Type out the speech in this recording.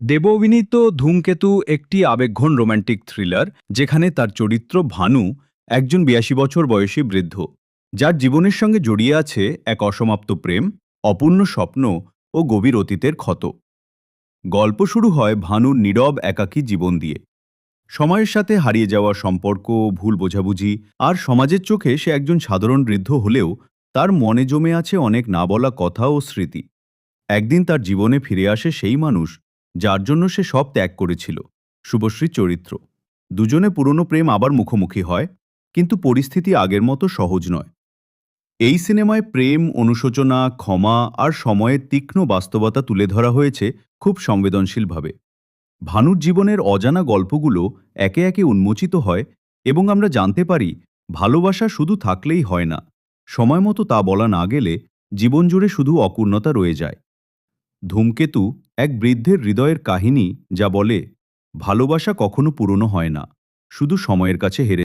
দেববিনীত ধূমকেতু একটি আবেগঘন রোম্যান্টিক থ্রিলার, যেখানে তার চরিত্র ভানু, একজন বিয়াশি বছর বয়সী বৃদ্ধ। যার জীবনের সঙ্গে জড়িয়ে আছে এক অসমাপ্ত প্রেম, অপূর্ণ স্বপ্ন ও গভীর অতীতের ক্ষত। গল্প শুরু হয় ভানুর নীরব, একাকী জীবন দিয়ে। সময়ের সাথে হারিয়ে যাওয়া সম্পর্ক, ভুল বোঝাবুঝি আর সমাজের চোখে সে একজন সাধারণ বৃদ্ধ হলেও তার মনে জমে আছে অনেক না বলা কথা ও স্মৃতি। একদিন তার জীবনে ফিরে আসে সেই মানুষ যার জন্য সে সব ত্যাগ করেছিল। শুভশ্রীর চরিত্র। দুজনে পুরনো প্রেম আবার মুখোমুখি হয়, কিন্তু পরিস্থিতি আগের মতো সহজ নয়। এই সিনেমায় প্রেম, অনুশোচনা, ক্ষমা আর সময়ের তীক্ষ্ণ বাস্তবতা তুলে ধরা হয়েছে খুব সংবেদনশীলভাবে। ভানুর জীবনের অজানা গল্পগুলো একে একে উন্মোচিত হয় এবং আমরা জানতে পারি, ভালোবাসা শুধু থাকলেই হয় না, সময় মতো তা বলা না গেলে জীবন জুড়ে শুধু অপূর্ণতা রয়ে যায়। ধূমকেতু এক বৃদ্ধের হৃদয়ের কাহিনী যা বলে, ভালোবাসা কখনো পুরনো হয় না, শুধু সময়ের কাছে হেরে